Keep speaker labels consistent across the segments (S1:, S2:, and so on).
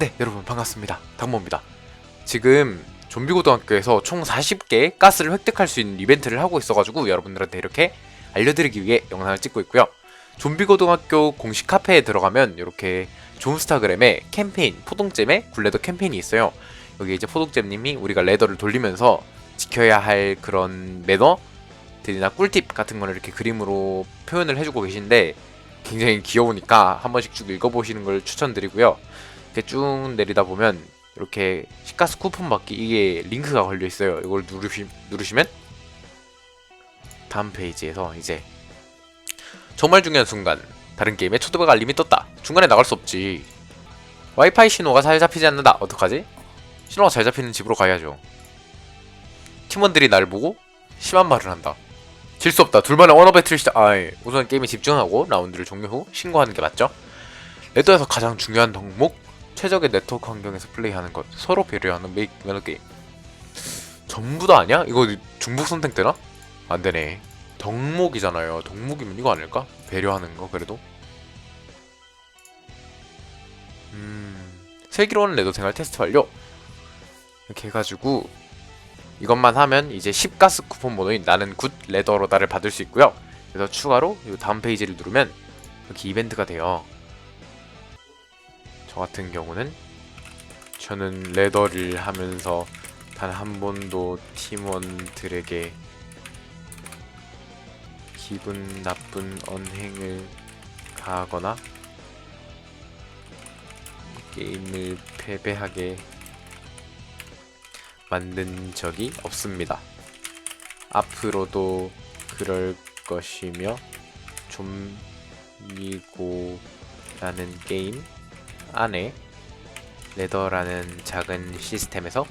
S1: 네, 여러분 반갑습니다. 당모입니다. 지금 좀비고등학교에서 총 40개 가스를 획득할 수 있는 이벤트를 하고 있어가지고 여러분들한테 이렇게 알려드리기 위해 영상을 찍고 있고요. 좀비고등학교 공식 카페에 들어가면 이렇게 존스타그램에 캠페인, 포동잼에 굴레더 캠페인이 있어요. 여기 이제 포동잼님이 우리가 레더를 돌리면서 지켜야 할 그런 매너들이나 꿀팁 같은 거를 이렇게 그림으로 표현을 해주고 계신데 굉장히 귀여우니까 한 번씩 쭉 읽어보시는 걸 추천드리고요. 이렇게 쭉 내리다 보면 이렇게 시가스 쿠폰 받기 이게 링크가 걸려 있어요. 이걸 누르시, 누르시면 다음 페이지에서 이제 정말 중요한 순간 다른 게임에 초대박 알림이 떴다. 중간에 나갈 수 없지. 와이파이 신호가 잘 잡히지 않는다. 어떡하지? 신호가 잘 잡히는 집으로 가야죠. 팀원들이 날 보고 심한 말을 한다. 질 수 없다. 둘만의 언어 배틀 시작. 아, 예. 우선 게임에 집중하고 라운드를 종료 후 신고하는 게 맞죠? 레더에서 가장 중요한 덕목 최적의 네트워크 환경에서 플레이하는 것 서로 배려하는 메이크 매너 게임. 전부 다 아니야? 이거 중복 선택 되나? 안 되네. 덕목이잖아요. 덕목이면 이거 아닐까? 배려하는 거 그래도. 음 슬기로운 레더 생활 테스트 완료. 이렇게 해가지고 이것만 하면 이제 10가스 쿠폰 모드인 나는 굿 레더로다를 받을 수 있고요. 그래서 추가로 이 다음 페이지를 누르면 이렇게 이벤트가 돼요 저 같은 경우는 저는 레더를 하면서 단 한 번도 팀원들에게 기분 나쁜 언행을 가하거나 게임을 패배하게 만든 적이 없습니다. 앞으로도 그럴 것이며 좀미고라는 게임 안에 레더라는 작은 시스템에서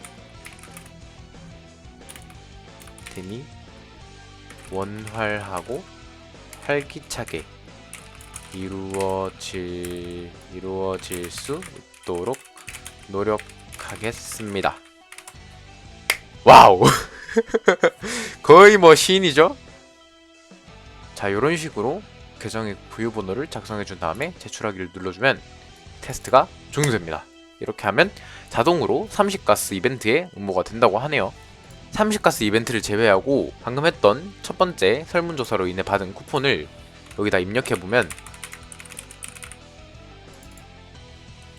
S1: 팀이 원활하고 활기차게 이루어질 이루어질 수 있도록 노력하겠습니다. 와우! 거의 뭐 시인이죠? 자, 이런 식으로 계정의 부유 번호를 작성해 준 다음에 제출하기를 눌러주면 테스트가 종료됩니다. 이렇게 하면 자동으로 30가스 이벤트에 응모가 된다고 하네요. 30가스 이벤트를 제외하고 방금 했던 첫 번째 설문조사로 인해 받은 쿠폰을 여기다 입력해보면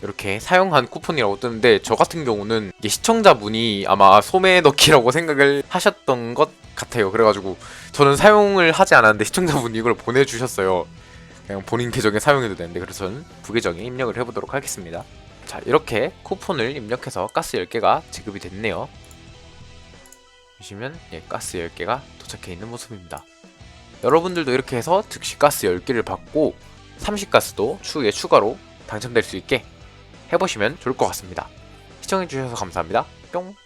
S1: 이렇게 사용한 쿠폰이라고 뜨는데 저 같은 경우는 시청자분이 아마 소매 넣기라고 생각을 하셨던 것 같아요. 그래가지고 저는 사용을 하지 않았는데 시청자분이 이걸 보내주셨어요. 그냥 본인 계정에 사용해도 되는데 그래서 저는 부계정에 입력을 해보도록 하겠습니다. 자 이렇게 쿠폰을 입력해서 가스 10개가 지급이 됐네요. 보시면 예, 가스 10개가 도착해 있는 모습입니다. 여러분들도 이렇게 해서 즉시 가스 10개를 받고 30가스도 추후에 추가로 당첨될 수 있게 해보시면 좋을 것 같습니다. 시청해주셔서 감사합니다. 뿅!